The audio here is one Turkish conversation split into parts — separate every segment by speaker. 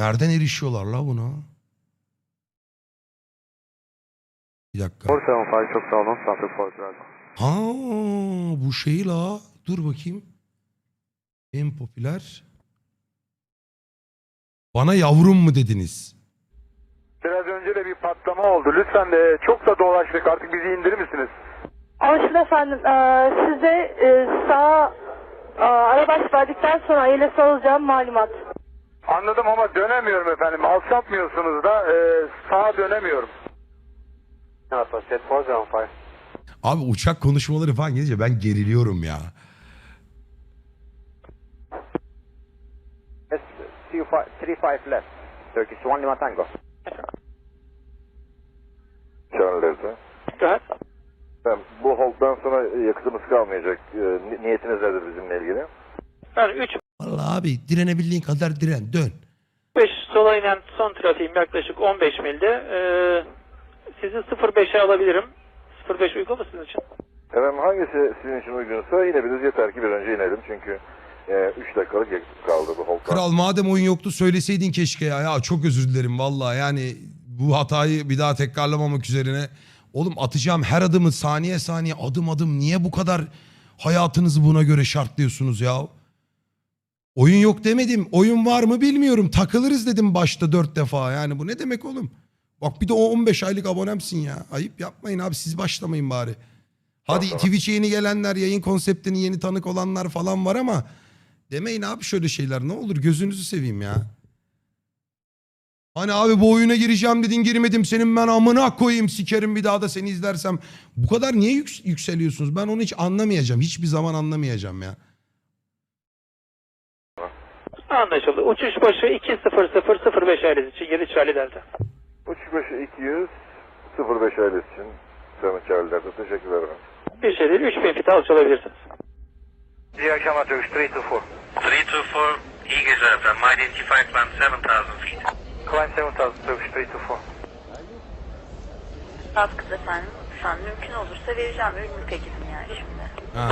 Speaker 1: Nereden erişiyorlar la buna? Bir dakika.
Speaker 2: 475 çok sağ olun. Ford Drago.
Speaker 1: Ha bu şey la. Dur bakayım. En popüler. Bana yavrum mu dediniz?
Speaker 2: Biraz önce de bir patlama oldu. Lütfen de çok da dolaştık. Artık bizi indirir misiniz?
Speaker 3: Anlaşıldı efendim. Ee, size e, sağ e, arabaş verdikten sonra ailesi alacağım malumat.
Speaker 2: Anladım ama dönemiyorum efendim. Alçaltmıyorsunuz da e, sağa dönemiyorum. Set 475.
Speaker 1: Abi uçak konuşmaları falan gelince ben geriliyorum ya.
Speaker 4: S35 left. Turkish 1 Lima Tango.
Speaker 2: Charles'e. Ben, bu hold'dan sonra yakıtımız kalmayacak. E, ni- niyetiniz nedir bizimle ilgili?
Speaker 5: Yani 3
Speaker 1: Vallahi abi direnebildiğin kadar diren dön.
Speaker 5: 5 sola inen son trafiğim yaklaşık 15 milde. Ee, sizi 05'e alabilirim. 05 uygun mu sizin için?
Speaker 2: Efendim hangisi sizin için uygunsa inebiliriz. Yeter ki bir önce inelim. Çünkü 3 dakikalık yakıt kaldı bu hold'dan.
Speaker 1: Kral madem oyun yoktu söyleseydin keşke ya. Ya çok özür dilerim vallahi yani bu hatayı bir daha tekrarlamamak üzerine. Oğlum atacağım her adımı saniye saniye adım adım niye bu kadar hayatınızı buna göre şartlıyorsunuz ya? Oyun yok demedim. Oyun var mı bilmiyorum. Takılırız dedim başta dört defa. Yani bu ne demek oğlum? Bak bir de o 15 aylık abonemsin ya. Ayıp yapmayın abi siz başlamayın bari. Hadi Twitch'e yeni gelenler, yayın konseptini yeni tanık olanlar falan var ama demeyin abi şöyle şeyler. Ne olur gözünüzü seveyim ya. Hani abi bu oyuna gireceğim dedin girmedim senin ben amına koyayım sikerim bir daha da seni izlersem. Bu kadar niye yük- yükseliyorsunuz? Ben onu hiç anlamayacağım. Hiçbir zaman anlamayacağım ya.
Speaker 5: Anlaşıldı. Uçuş başı 20005 ailesi için 7 Charlie Delta.
Speaker 2: Uçuş başı 200 05 ailesi için. Seven Charlie'lerde teşekkürler efendim.
Speaker 5: Bir şey değil 3000 fit alçalabilirsiniz.
Speaker 2: İyi akşamlar Turkish 324.
Speaker 6: 324 Eagles FM, identify climb 7000 feet.
Speaker 2: Climb 7000 Turkish 324.
Speaker 7: Baskıs efendim. Şu an mümkün olursa vereceğim. Ürün teklifim yani şimdi.
Speaker 1: Ha.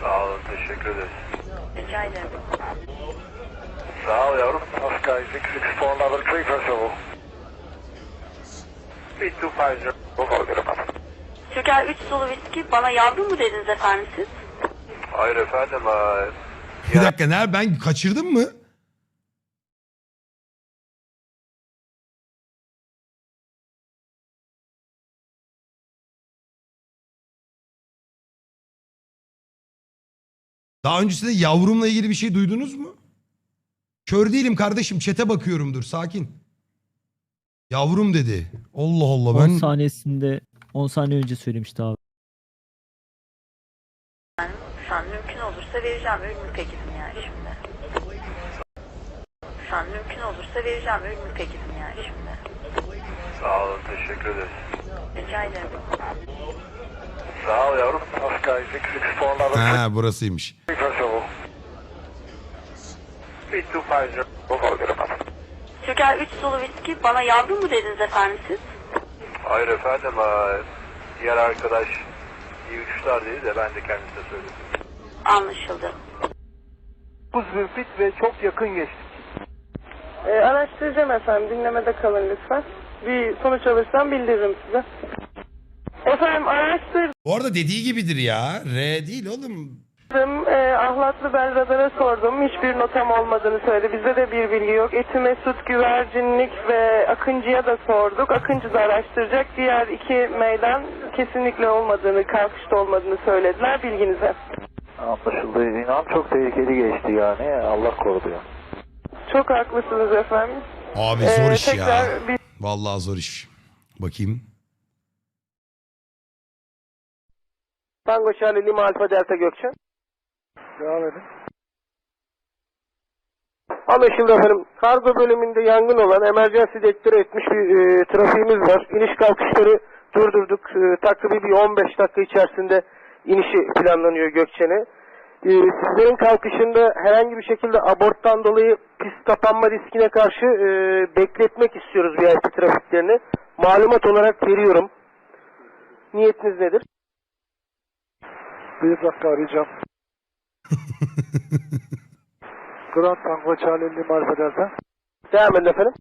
Speaker 2: Sağ olun teşekkür ederiz.
Speaker 7: Rica ederim.
Speaker 2: Sağ ol yavrum. Oscar 664 level 3 first of all. 3250. Hold it up.
Speaker 7: Türker 3 sulu viski bana yavrum mu dediniz efendim siz?
Speaker 2: Hayır efendim. eee,
Speaker 1: Bir dakika ne ben kaçırdım mı? Daha öncesinde yavrumla ilgili bir şey duydunuz mu? Kör değilim kardeşim çete bakıyorumdur sakin. Yavrum dedi. Allah Allah
Speaker 8: 10
Speaker 1: ben
Speaker 8: saniyesinde 10 saniye önce söylemişti abi.
Speaker 7: Şu an mümkün olursa vereceğim. Ürün teklifim yani şimdi. An mümkün olursa vereceğim. Ürün teklifim yani şimdi.
Speaker 2: Sağ olun teşekkür ederiz.
Speaker 7: Rica ederim.
Speaker 2: Sağ ol yavrum. Oscar 664 level 3
Speaker 1: ha burasıymış.
Speaker 7: Türker 3 sulu viski bana yavrum mu dediniz efendim siz?
Speaker 2: Hayır efendim. diğer arkadaş iyi uçuşlar dedi de ben de kendisine söyledim.
Speaker 7: Anlaşıldı.
Speaker 2: Bu zülfit ve çok yakın geçtik.
Speaker 3: Ee, araştıracağım efendim. Dinlemede kalın lütfen. Bir sonuç alırsam bildiririm size. Efendim araştırdım.
Speaker 1: Bu arada dediği gibidir ya. R değil oğlum.
Speaker 3: Ee, ahlatlı Belradar'a sordum. Hiçbir notam olmadığını söyledi. Bizde de bir bilgi yok. Eti Mesut, Güvercinlik ve Akıncı'ya da sorduk. Akıncı da araştıracak. Diğer iki meydan kesinlikle olmadığını, kalkışta olmadığını söylediler. Bilginize.
Speaker 2: Anlaşıldı. İnan çok tehlikeli geçti yani. Allah korudu ya.
Speaker 3: Çok haklısınız efendim.
Speaker 1: Abi
Speaker 3: Ee,
Speaker 1: zor iş ya.
Speaker 3: tekrar bir
Speaker 1: Vallahi zor iş. Bakayım.
Speaker 3: Tango Charlie Lima Alfa Delta Gökçen.
Speaker 2: Devam edin.
Speaker 3: Anlaşıldı efendim. Kargo bölümünde yangın olan emergency dektore etmiş bir e, trafiğimiz var. İniş kalkışları durdurduk. E, takribi bir 15 dakika içerisinde inişi planlanıyor Gökçen'e. E, sizlerin kalkışında herhangi bir şekilde aborttan dolayı pist kapanma riskine karşı e, bekletmek istiyoruz VIP trafiklerini. Malumat olarak veriyorum. Niyetiniz nedir?
Speaker 2: Bir dakika arayacağım. Grand Tango Charlie Lima Alfa Delta.
Speaker 3: Devam edin efendim.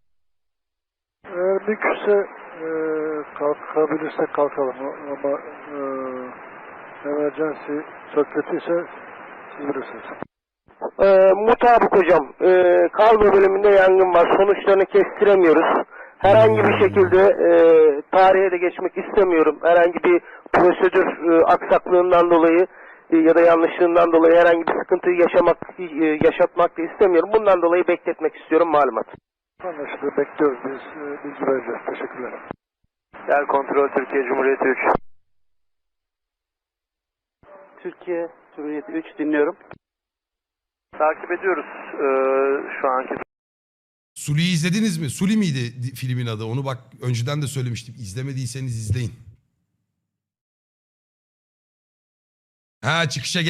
Speaker 9: Eğer mümkünse e, kalkabilirsek kalkalım ama e, emergency çok kötüyse siz bilirsiniz.
Speaker 3: Ee, mutabık hocam, ee, kargo bölümünde yangın var. Sonuçlarını kestiremiyoruz. Herhangi bir şekilde ee, tarihe de geçmek istemiyorum. Herhangi bir prosedür ee, aksaklığından dolayı ya da yanlışlığından dolayı herhangi bir sıkıntı yaşamak ee, yaşatmak da istemiyorum. Bundan dolayı bekletmek istiyorum malumat.
Speaker 9: Anlaşıldı. Bekliyoruz. Biz e, bilgi vereceğiz. Teşekkürler.
Speaker 2: Yer kontrol Türkiye Cumhuriyeti 3.
Speaker 3: Türkiye Cumhuriyeti 3 dinliyorum.
Speaker 2: Takip ediyoruz ee, şu anki
Speaker 1: Suli'yi izlediniz mi? Suli miydi di- filmin adı? Onu bak önceden de söylemiştim. İzlemediyseniz izleyin. Ha çıkışa gel.